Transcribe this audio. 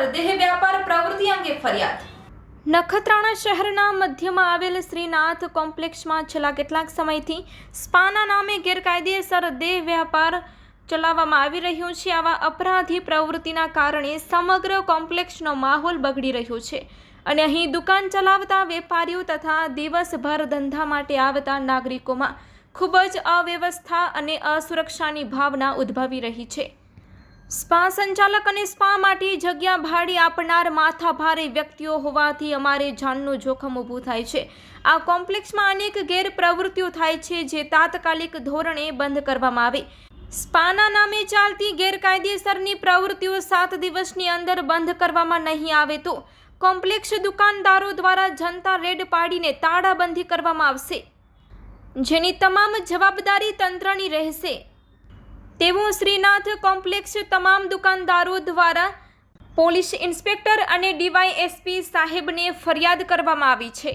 પર દેહ વ્યાપાર પ્રવૃત્તિ અંગે ફરિયાદ. નખત્રાણા શહેરના મધ્યમાં આવેલ શ્રીનાથ કોમ્પ્લેક્સમાં છેલ્લા કેટલાક સમયથી સ્પાના નામે ગેરકાયદેસર દેહ વ્યાપાર ચલાવવામાં આવી રહ્યો છે. આવા અપરાધી પ્રવૃત્તિના કારણે સમગ્ર કોમ્પ્લેક્ષનો માહોલ બગડી રહ્યો છે અને અહીં દુકાન ચલાવતા વેપારીઓ તથા દિવસભર ધંધા માટે આવતા નાગરિકોમાં ખૂબ જ અવ્યવસ્થા અને અસુરક્ષાની ભાવના ઉદ્ભવી રહી છે. સ્પા સંચાલક અને સ્પા માટે જગ્યા ભાડે આપનાર માથાભારે વ્યક્તિઓ હોવાથી અમારે જાનનું જોખમ ઊભું થાય છે. આ કોમ્પ્લેક્સમાં અનેક ગેરપ્રવૃત્તિઓ થાય છે જે તાત્કાલિક ધોરણે બંધ કરવામાં આવે. સ્પાના નામે ચાલતી ગેરકાયદેસરની પ્રવૃત્તિઓ સાત દિવસની અંદર બંધ કરવામાં નહીં આવે તો કોમ્પ્લેક્ષ દુકાનદારો દ્વારા જનતા રેડ પાડીને તાળાબંધી કરવામાં આવશે. જેની તમામ જવાબદારી તંત્રની રહેશે. તેવું શ્રીનાથ કોમ્પ્લેક્ષ તમામ દુકાનદારો દ્વારા પોલીસ ઇન્સ્પેક્ટર અને ડીવાયએસપી સાહેબને ફરિયાદ કરવામાં આવી છે.